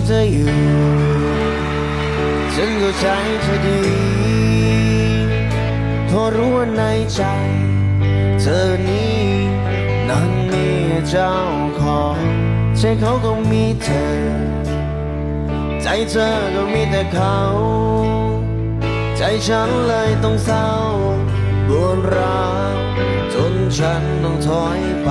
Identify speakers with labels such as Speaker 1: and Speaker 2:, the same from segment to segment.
Speaker 1: ให้เธออยู่ฉันเข้าใจเธอดีเพราะรู้ว่าในใจ เธอนี้นั้นมีเจ้าของใจเขาก็มีเธอ ใจเธอก็มีแต่เขา ใจฉันเลยต้องเศร้าปวดร้าวจนฉันต้องถอยไป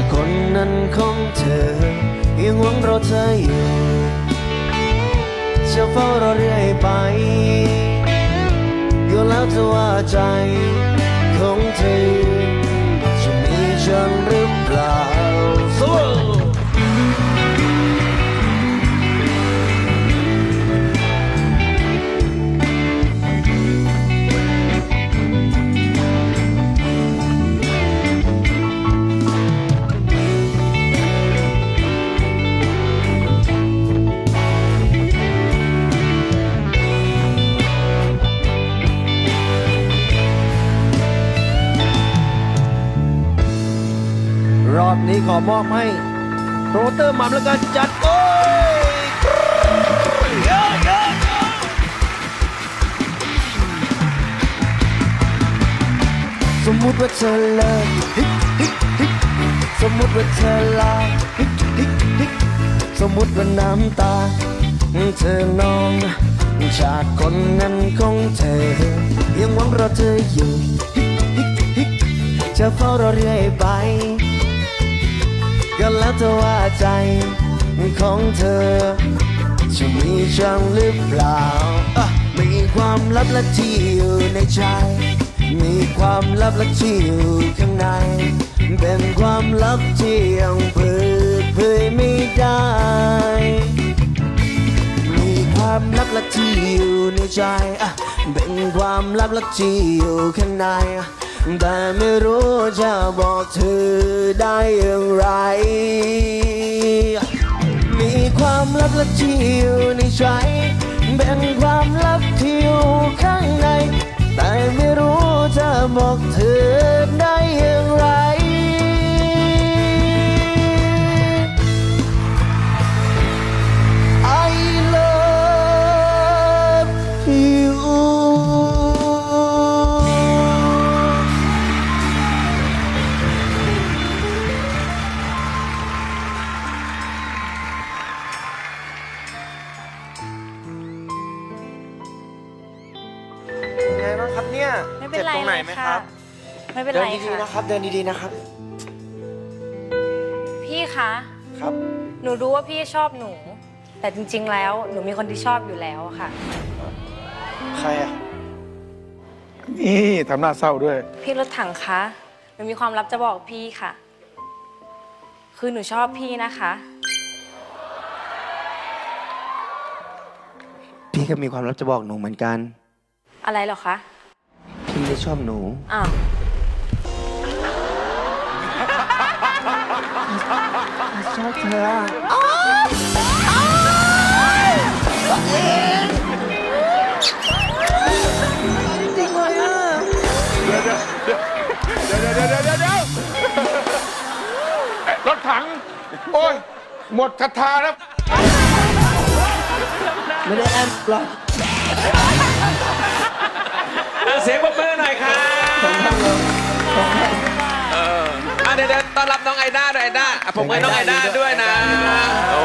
Speaker 1: จากคนนั้นของเธอ ยังหวังรอเธออยู่ จะเฝ้ารอเรื่อยไปก็แล้วจะว่าใจของเธอ รอบนี้ขอมอบให้โปรเตอร์มัมแล้วกันจัดโอ้ยเยอะเยอะสมมุติว่าเธอเลิกฮิกฮิกฮิกสมมุติว่าเธอลาฮิกฮิกฮิกสมมุติว่าน้ำตา เธอนองจากคนนั้นของเธอ ยังหวังรอเธออยู่ฮิกฮิกฮิกจะเฝ้ารอเรื่อยไป ก็แล้วแต่ว่าใจของเธอ จะมีฉันหรือเปล่าอมีความลับและที่อยู่ในใจ มีความลับและที่อยู่ข้างใน เป็นความลับที่ยังเปิดเผยไม่ได้ มีความลับและที่อยู่ในใจ เป็นความลับและที่อยู่ข้างใน แต่ไม่รู้จะบอกเธอได้ ลับและที่อยู่ในใจเป็นความลับที่อยู่ข้างใน แต่ไม่รู้จะบอกเธอ ไม่
Speaker 2: เป็นไร
Speaker 3: จ็บตรงไหน
Speaker 2: เลย
Speaker 3: ไหมค
Speaker 2: ค่ะ
Speaker 3: รับ
Speaker 2: ไม่เป็น
Speaker 3: เดิ
Speaker 2: ไร
Speaker 3: นดีๆ
Speaker 2: ค่ะ
Speaker 3: นะครับ เดินดีๆนะครับ
Speaker 2: พี่คะ
Speaker 3: ครับ
Speaker 2: หนูรู้ว่าพี่ชอบหนู แต่จริง ๆ แล้วหนูมีคนที่ชอบอยู่แล้วอะค่ะ
Speaker 3: ใครอะ
Speaker 4: นี่ทำหน้าเศร้าด้วย
Speaker 2: พี่รถถังคะหนูมีความลับจะบอกพี่ค่ะ คือหนูชอบพี่นะคะ
Speaker 1: พี่ก็มีความลับจะบอกหนูเหมือนกัน
Speaker 2: อะไรเหรอคะ
Speaker 1: พี่ ได้ชอบหนู
Speaker 2: อ้าว
Speaker 1: ชอบเธออะ
Speaker 4: เดี๋ยวเดี๋ยวเดี๋ยวเดี๋ยวเดี๋ยวเดี๋ยวเดี๋ยวเอ๊ะรถถัง โอ้ย หมดศรัทธาแล้ว
Speaker 1: ไม่ได้แอมหรอก
Speaker 5: เสียงปรบมือหน่อยครับเอออะเดี๋ยวต้อนรับน้องไอด้าด้วยไอด้าอะผมมือน้องไอด้าด้วยนะโอ้